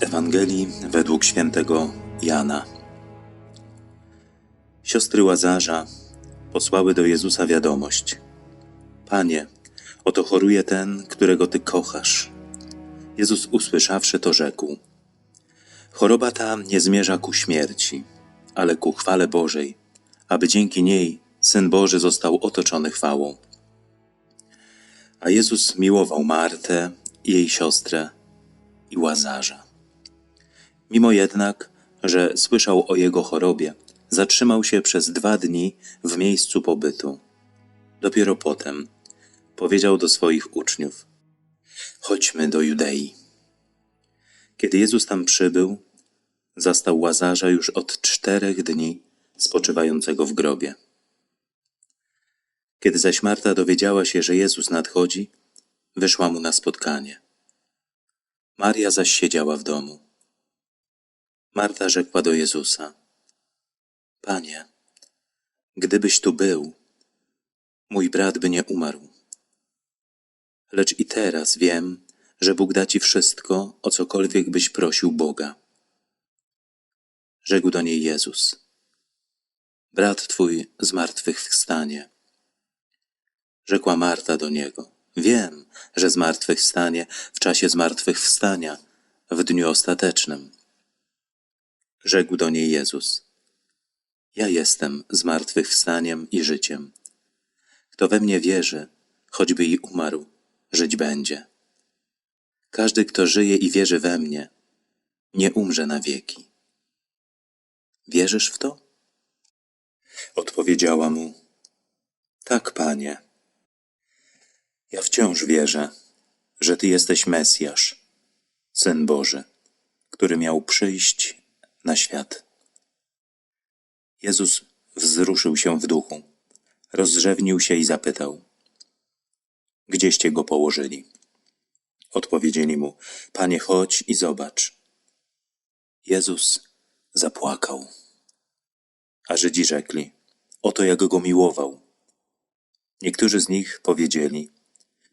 Ewangelii według świętego Jana. Siostry Łazarza posłały do Jezusa wiadomość: Panie, oto choruje ten, którego ty kochasz. Jezus usłyszawszy to rzekł: Choroba ta nie zmierza ku śmierci, ale ku chwale Bożej, aby dzięki niej Syn Boży został otoczony chwałą. A Jezus miłował Martę, jej siostrę i Łazarza. Mimo jednak, że słyszał o jego chorobie, zatrzymał się przez dwa dni w miejscu pobytu. Dopiero potem powiedział do swoich uczniów: Chodźmy do Judei. Kiedy Jezus tam przybył, zastał Łazarza już od czterech dni spoczywającego w grobie. Kiedy zaś Marta dowiedziała się, że Jezus nadchodzi, wyszła mu na spotkanie. Maria zaś siedziała w domu. Marta rzekła do Jezusa: Panie, gdybyś tu był, mój brat by nie umarł. Lecz i teraz wiem, że Bóg da ci wszystko, o cokolwiek byś prosił Boga. Rzekł do niej Jezus: Brat twój z martwych wstanie. Rzekła Marta do niego: Wiem, że z martwych wstanie w czasie zmartwychwstania, w dniu ostatecznym. Rzekł do niej Jezus: Ja jestem zmartwychwstaniem i życiem. Kto we mnie wierzy, choćby i umarł, żyć będzie. Każdy, kto żyje i wierzy we mnie, nie umrze na wieki. Wierzysz w to? Odpowiedziała mu: Tak, panie. Ja wciąż wierzę, że Ty jesteś Mesjasz, Syn Boży, który miał przyjść na świat. Jezus wzruszył się w duchu, rozrzewnił się i zapytał: Gdzieście go położyli? Odpowiedzieli mu: Panie, chodź i zobacz. Jezus zapłakał. A Żydzi rzekli: Oto jak go miłował. Niektórzy z nich powiedzieli: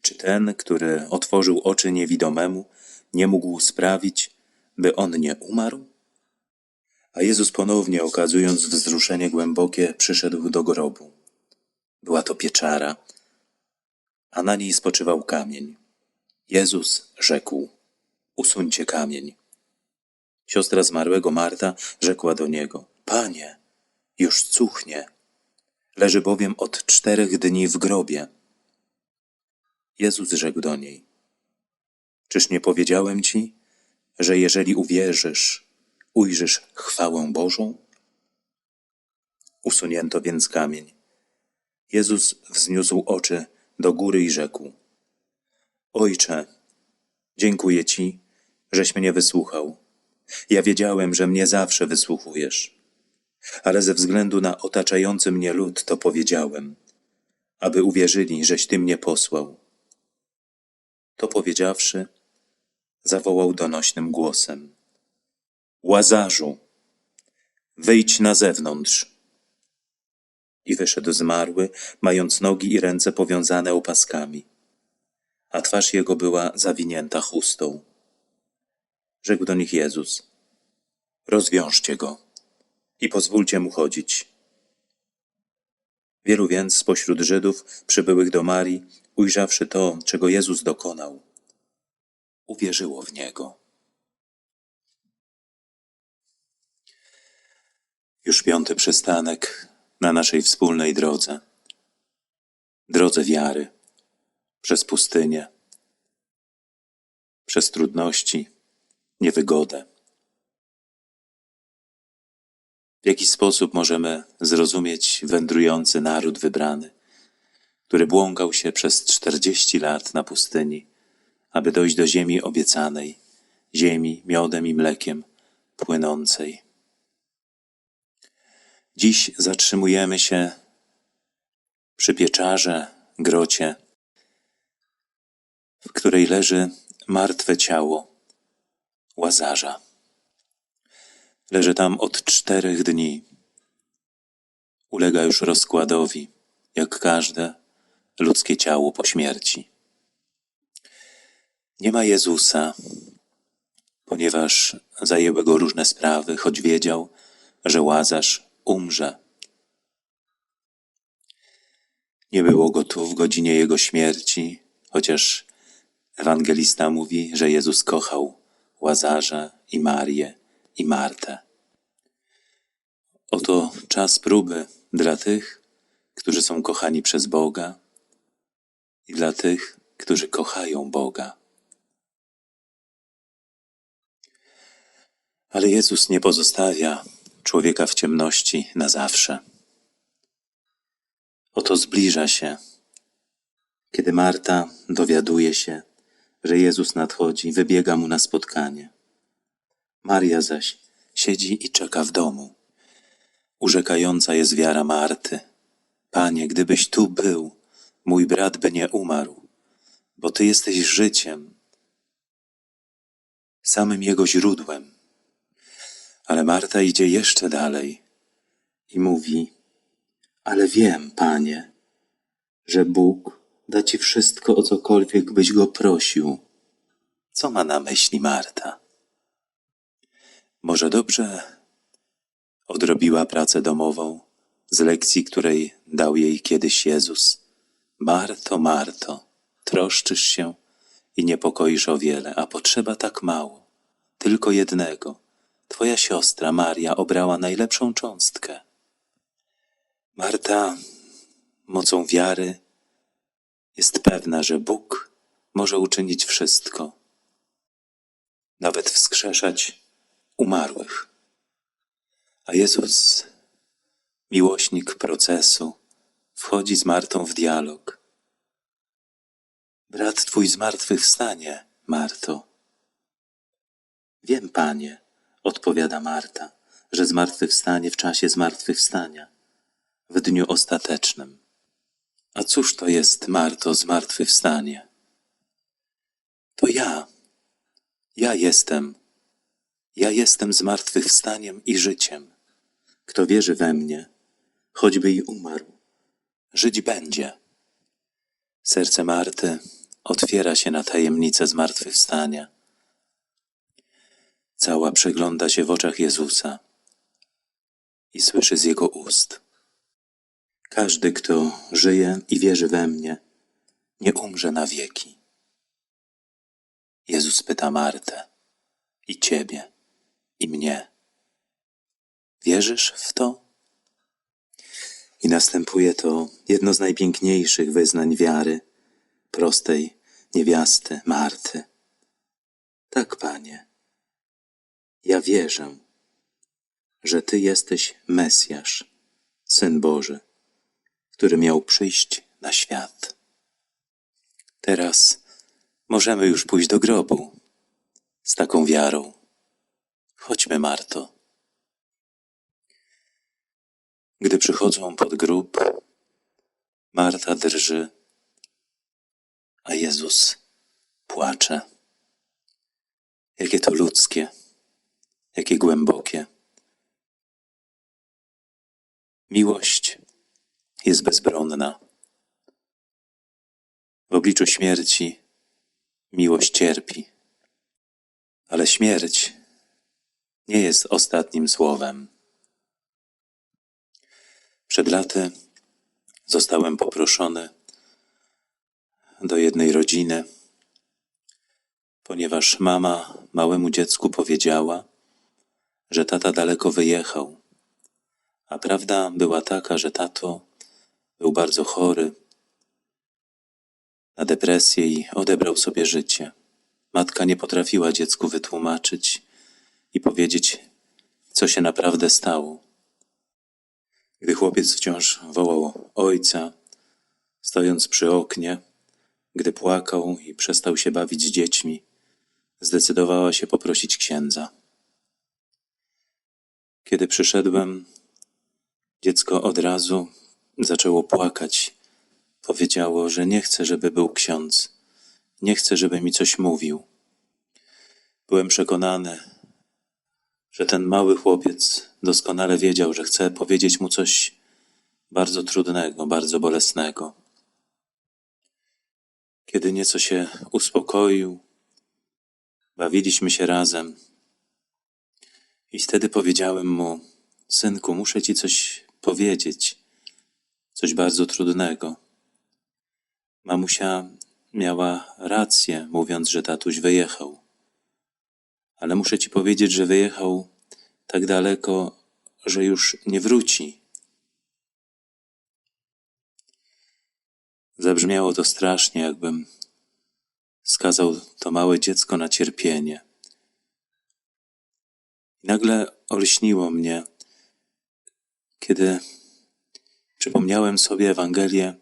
Czy ten, który otworzył oczy niewidomemu, nie mógł sprawić, by on nie umarł? A Jezus ponownie, okazując wzruszenie głębokie, przyszedł do grobu. Była to pieczara, a na niej spoczywał kamień. Jezus rzekł: Usuńcie kamień. Siostra zmarłego Marta rzekła do niego: Panie, już cuchnie. Leży bowiem od czterech dni w grobie. Jezus rzekł do niej: Czyż nie powiedziałem ci, że jeżeli uwierzysz, ujrzysz chwałę Bożą? Usunięto więc kamień. Jezus wzniósł oczy do góry i rzekł: Ojcze, dziękuję Ci, żeś mnie wysłuchał. Ja wiedziałem, że mnie zawsze wysłuchujesz, ale ze względu na otaczający mnie lud to powiedziałem, aby uwierzyli, żeś Ty mnie posłał. To powiedziawszy, zawołał donośnym głosem: Łazarzu, wyjdź na zewnątrz. I wyszedł zmarły, mając nogi i ręce powiązane opaskami, a twarz jego była zawinięta chustą. Rzekł do nich Jezus: Rozwiążcie go i pozwólcie mu chodzić. Wielu więc spośród Żydów przybyłych do Marii, ujrzawszy to, czego Jezus dokonał, uwierzyło w niego. Już piąty przystanek na naszej wspólnej drodze. Drodze wiary, przez pustynię, przez trudności, niewygodę. W jaki sposób możemy zrozumieć wędrujący naród wybrany, który błąkał się przez czterdzieści lat na pustyni, aby dojść do ziemi obiecanej, ziemi miodem i mlekiem płynącej. Dziś zatrzymujemy się przy pieczarze, grocie, w której leży martwe ciało łazarza. Leży tam od czterech dni. Ulega już rozkładowi, jak każde ludzkie ciało po śmierci. Nie ma Jezusa, ponieważ zajęły go różne sprawy, choć wiedział, że Łazarz umrze. Nie było go tu w godzinie jego śmierci, chociaż ewangelista mówi, że Jezus kochał Łazarza i Marię i Martę. Oto czas próby dla tych, którzy są kochani przez Boga i dla tych, którzy kochają Boga. Ale Jezus nie pozostawia człowieka w ciemności na zawsze. Oto zbliża się. Kiedy Marta dowiaduje się, że Jezus nadchodzi, wybiega mu na spotkanie. Maria zaś siedzi i czeka w domu. Urzekająca jest wiara Marty. Panie, gdybyś tu był, mój brat by nie umarł, bo Ty jesteś życiem, samym jego źródłem. Ale Marta idzie jeszcze dalej i mówi: Ale wiem, Panie, że Bóg da Ci wszystko, o cokolwiek byś go prosił. Co ma na myśli Marta? Może dobrze odrobiła pracę domową z lekcji, której dał jej kiedyś Jezus. Marto, Marto, troszczysz się i niepokoisz o wiele, a potrzeba tak mało, tylko jednego. Twoja siostra Maria obrała najlepszą cząstkę. Marta, mocą wiary, jest pewna, że Bóg może uczynić wszystko, nawet wskrzeszać umarłych. A Jezus, miłośnik procesu, wchodzi z Martą w dialog. Brat twój zmartwychwstanie, Marto. Wiem, panie, odpowiada Marta, że zmartwychwstanie w czasie zmartwychwstania, w dniu ostatecznym. A cóż to jest, Marto, zmartwychwstanie? To ja. Ja jestem. Ja jestem zmartwychwstaniem i życiem. Kto wierzy we mnie, choćby i umarł, żyć będzie. Serce Marty otwiera się na tajemnicę zmartwychwstania. Cała przegląda się w oczach Jezusa i słyszy z Jego ust. Każdy, kto żyje i wierzy we mnie, nie umrze na wieki. Jezus pyta Martę i Ciebie i mnie. Wierzysz w to? I następuje to jedno z najpiękniejszych wyznań wiary prostej niewiasty Marty. Tak, Panie, ja wierzę, że Ty jesteś Mesjasz, Syn Boży, który miał przyjść na świat. Teraz możemy już pójść do grobu z taką wiarą. Chodźmy, Marto. Gdy przychodzą pod grób, Marta drży, a Jezus płacze. Jakie to ludzkie, jakie głębokie. Miłość jest bezbronna. W obliczu śmierci miłość cierpi, ale śmierć nie jest ostatnim słowem. Przed laty zostałem poproszony do jednej rodziny, ponieważ mama małemu dziecku powiedziała, że tata daleko wyjechał. A prawda była taka, że tato był bardzo chory na depresję i odebrał sobie życie. Matka nie potrafiła dziecku wytłumaczyć i powiedzieć, co się naprawdę stało. Gdy chłopiec wciąż wołał ojca, stojąc przy oknie, gdy płakał i przestał się bawić dziećmi, zdecydowała się poprosić księdza. Kiedy przyszedłem, dziecko od razu zaczęło płakać. Powiedziało, że nie chce, żeby był ksiądz, nie chce, żeby mi coś mówił. Byłem przekonany, że ten mały chłopiec doskonale wiedział, że chce powiedzieć mu coś bardzo trudnego, bardzo bolesnego. Kiedy nieco się uspokoił, bawiliśmy się razem, I wtedy powiedziałem mu: Synku, muszę ci coś powiedzieć, coś bardzo trudnego. Mamusia miała rację, mówiąc, że tatuś wyjechał. Ale muszę ci powiedzieć, że wyjechał tak daleko, że już nie wróci. Zabrzmiało to strasznie, jakbym skazał to małe dziecko na cierpienie. I nagle olśniło mnie, kiedy przypomniałem sobie Ewangelię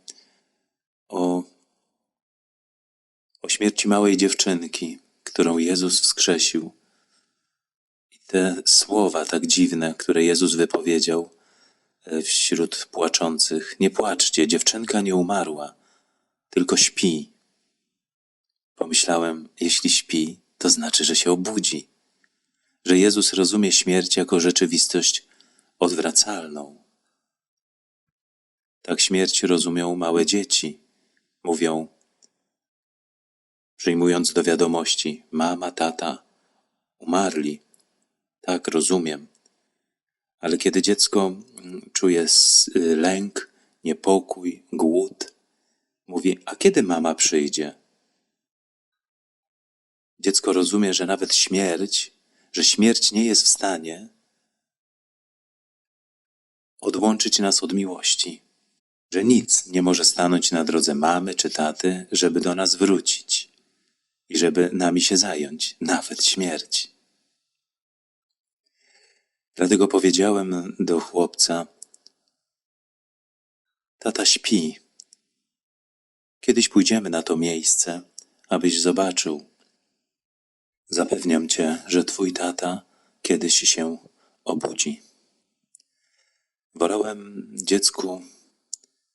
o, o śmierci małej dziewczynki, którą Jezus wskrzesił. I te słowa tak dziwne, które Jezus wypowiedział e, wśród płaczących: Nie płaczcie, dziewczynka nie umarła, tylko śpi. Pomyślałem, jeśli śpi, to znaczy, że się obudzi, że Jezus rozumie śmierć jako rzeczywistość odwracalną. Tak śmierć rozumią małe dzieci. Mówią, przyjmując do wiadomości, mama, tata umarli. Tak, rozumiem. Ale kiedy dziecko czuje lęk, niepokój, głód, mówi: A kiedy mama przyjdzie? Dziecko rozumie, że nawet śmierć, że śmierć nie jest w stanie odłączyć nas od miłości, że nic nie może stanąć na drodze mamy czy taty, żeby do nas wrócić i żeby nami się zająć, nawet śmierć. Dlatego powiedziałem do chłopca: Tata śpi. Kiedyś pójdziemy na to miejsce, abyś zobaczył. Zapewniam cię, że twój tata kiedyś się obudzi. Wolałem dziecku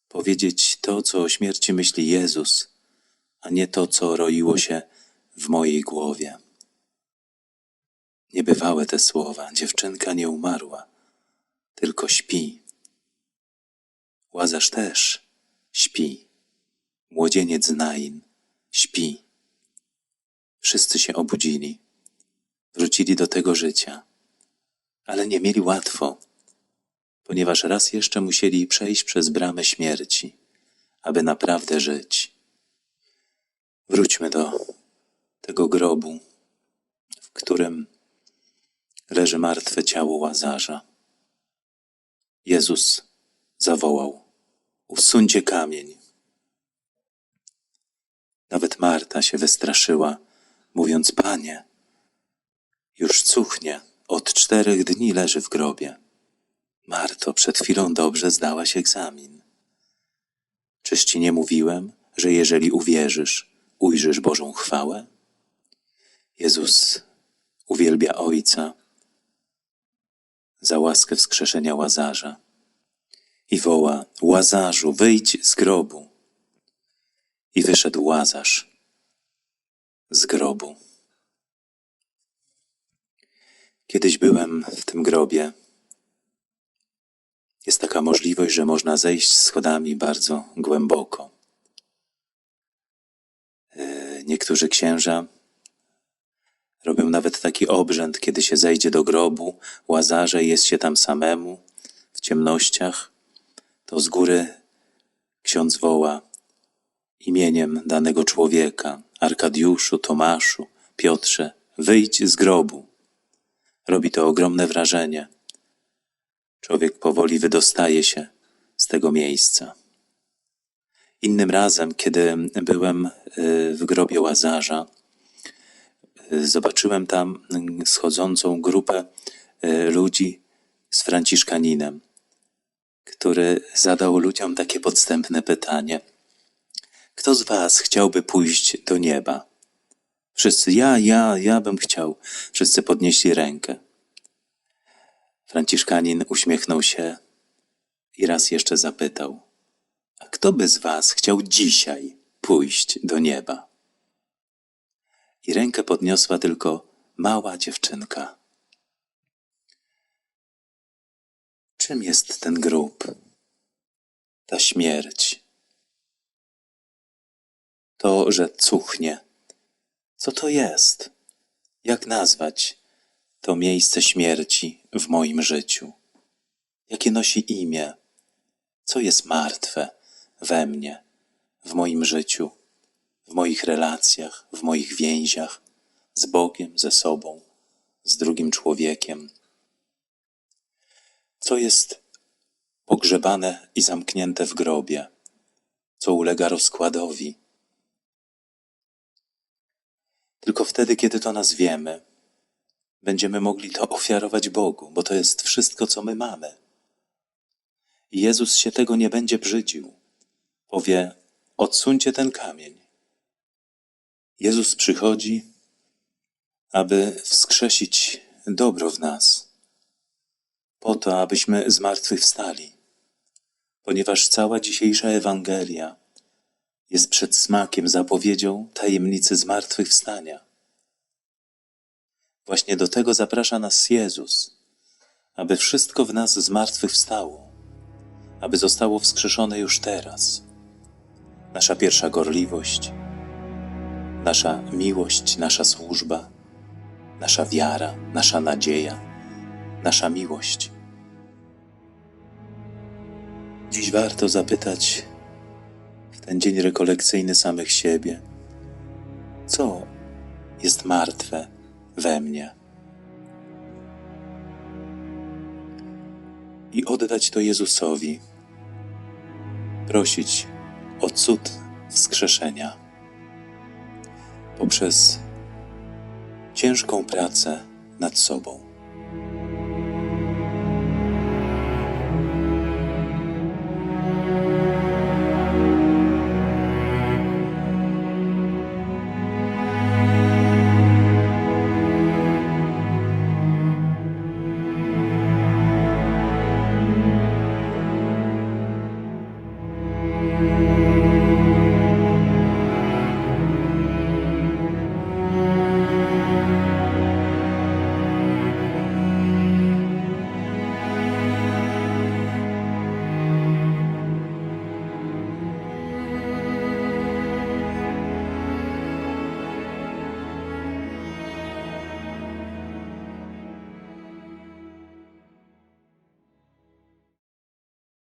powiedzieć to, co o śmierci myśli Jezus, a nie to, co roiło się w mojej głowie. Niebywałe te słowa. Dziewczynka nie umarła, tylko śpi. Łazarz też śpi. Młodzieniec Nain śpi. Wszyscy się obudzili, wrócili do tego życia, ale nie mieli łatwo, ponieważ raz jeszcze musieli przejść przez bramę śmierci, aby naprawdę żyć. Wróćmy do tego grobu, w którym leży martwe ciało łazarza. Jezus zawołał: Usuńcie kamień. Nawet Marta się wystraszyła, mówiąc: Panie, już cuchnie, od czterech dni leży w grobie. Marto, przed chwilą dobrze zdałaś egzamin. Czyż ci nie mówiłem, że jeżeli uwierzysz, ujrzysz Bożą chwałę? Jezus uwielbia Ojca za łaskę wskrzeszenia Łazarza i woła: Łazarzu, wyjdź z grobu. I wyszedł Łazarz z grobu. Kiedyś byłem w tym grobie. Jest taka możliwość, że można zejść schodami bardzo głęboko. E, Niektórzy księża robią nawet taki obrzęd, kiedy się zejdzie do grobu łazarza i jest się tam samemu, w ciemnościach, to z góry ksiądz woła imieniem danego człowieka, Arkadiuszu, Tomaszu, Piotrze, wyjdź z grobu. Robi to ogromne wrażenie. Człowiek powoli wydostaje się z tego miejsca. Innym razem, kiedy byłem y, w grobie Łazarza, y, zobaczyłem tam schodzącą grupę y, ludzi z Franciszkaninem, który zadał ludziom takie podstępne pytanie. Kto z was chciałby pójść do nieba? Wszyscy, ja, ja, ja bym chciał. Wszyscy podnieśli rękę. Franciszkanin uśmiechnął się i raz jeszcze zapytał: A kto by z was chciał dzisiaj pójść do nieba? I rękę podniosła tylko mała dziewczynka. Czym jest ten grób? Ta śmierć. To, że cuchnie. Co to jest? Jak nazwać to miejsce śmierci w moim życiu? Jakie nosi imię? Co jest martwe we mnie, w moim życiu, w moich relacjach, w moich więziach z Bogiem, ze sobą, z drugim człowiekiem? Co jest pogrzebane i zamknięte w grobie? Co ulega rozkładowi? Tylko wtedy, kiedy to nazwiemy, będziemy mogli to ofiarować Bogu, bo to jest wszystko, co my mamy. Jezus się tego nie będzie brzydził. Powie: Odsuńcie ten kamień. Jezus przychodzi, aby wskrzesić dobro w nas, po to, abyśmy zmartwychwstali, ponieważ cała dzisiejsza Ewangelia jest przedsmakiem, zapowiedzią tajemnicy zmartwychwstania. Właśnie do tego zaprasza nas Jezus, aby wszystko w nas zmartwychwstało, aby zostało wskrzeszone już teraz. Nasza pierwsza gorliwość, nasza miłość, nasza służba, nasza wiara, nasza nadzieja, nasza miłość. Dziś warto zapytać ten dzień rekolekcyjny samych siebie, co jest martwe we mnie. I oddać to Jezusowi, prosić o cud wskrzeszenia poprzez ciężką pracę nad sobą.